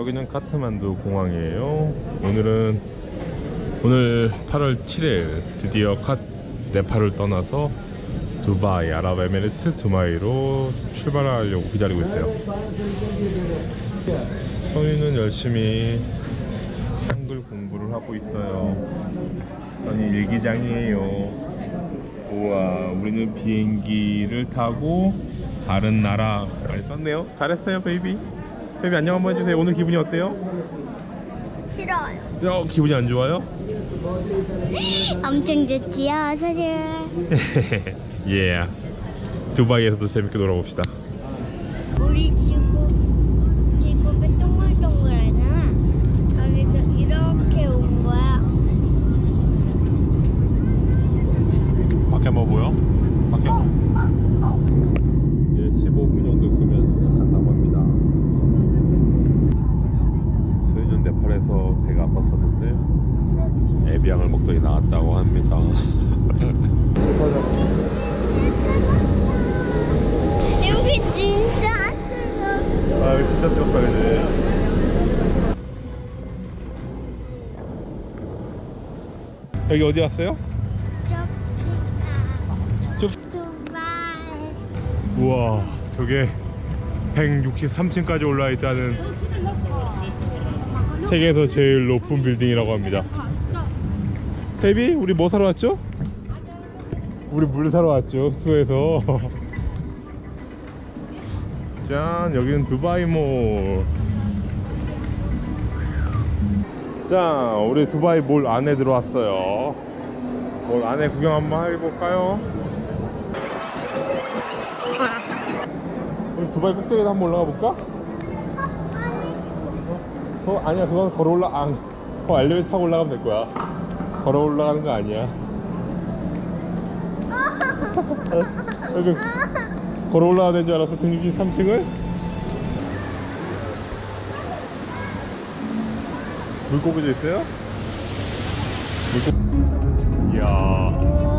여기는 카트만두 공항이에요. 오늘은 오늘 8월 7일 드디어 카 네팔을 떠나서 두바이 아랍에미리트 두바이로 출발하려고 기다리고 있어요. 성윤은 열심히 한글 공부를 하고 있어요. 저는 일기장이에요. 우와, 우리는 비행기를 타고 다른 나라 많이 썼네요. 잘했어요, 베이비. 베이비 안녕 한번 해주세요. 오늘 기분이 어때요? 싫어요. 어, 기분이 안 좋아요? 엄청 좋지요, 사실. 예. 두바이에서도 재밌게 놀아봅시다. 우리 지구, 지구가 동글동글하잖아. 여기서 이렇게 온 거야. 밖에 뭐 보여? 밖에? 이제 15분 정도 있으면 도착한다고 합니다. 소유준 네팔에서 배가 에비앙을 먹더니 나왔다고 합니다. 여기 진짜. 아, 진짜 뜨겁다, 그지? 여기 어디 왔어요? 두바이. 우와, 저게 163층까지 올라 있다는 세계에서 제일 높은 빌딩이라고 합니다. 베이비, 우리 뭐 사러 왔죠? 우리 물 사러 왔죠, 숙소에서. 짠, 여기는 두바이몰. 자, 우리 두바이 몰 안에 들어왔어요. 몰 안에 구경 한번 해볼까요? 우리 두바이 꼭대기도 한번 올라가 볼까? 어, 아니야, 그건 걸어 올라, 아, 어, 엘리베이터 타고 올라가면 될 거야. 걸어 올라가는 거 아니야. 요즘 걸어 올라가야 되는 줄 알았어, 163층을? 물고기도 있어요? 물고 이야.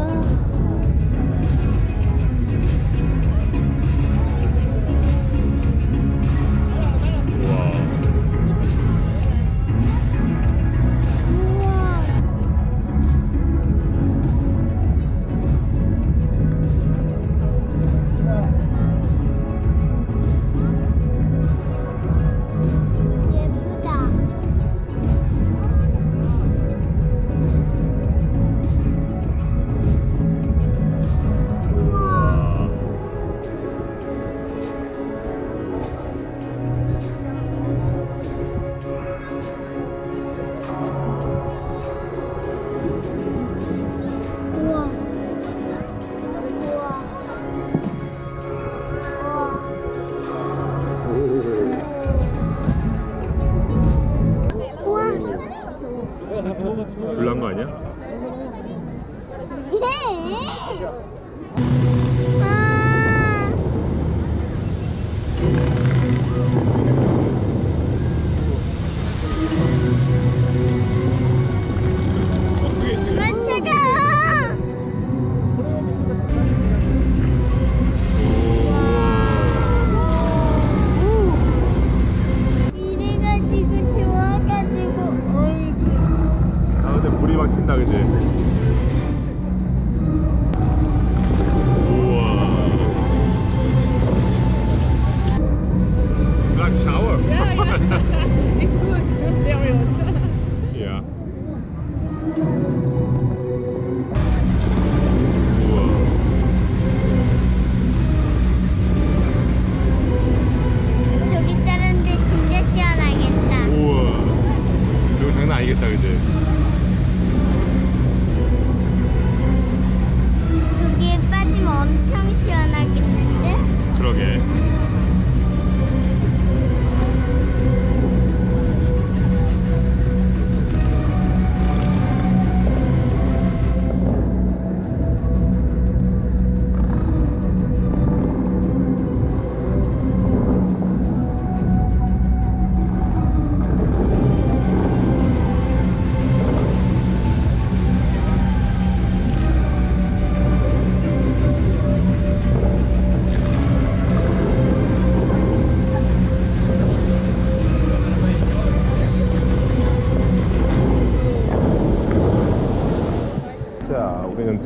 불난 거 아니야? 아.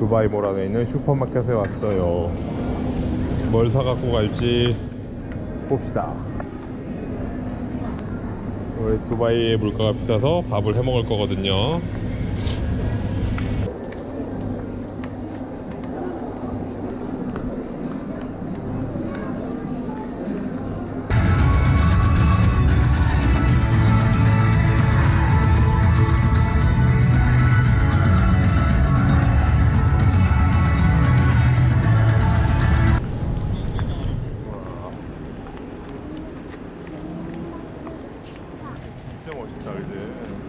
두바이 몰 안에 있는 슈퍼마켓에 왔어요. 뭘 사갖고 갈지 봅시다. 우리 두바이의 물가가 비싸서 밥을 해 먹을 거거든요. Tabii de.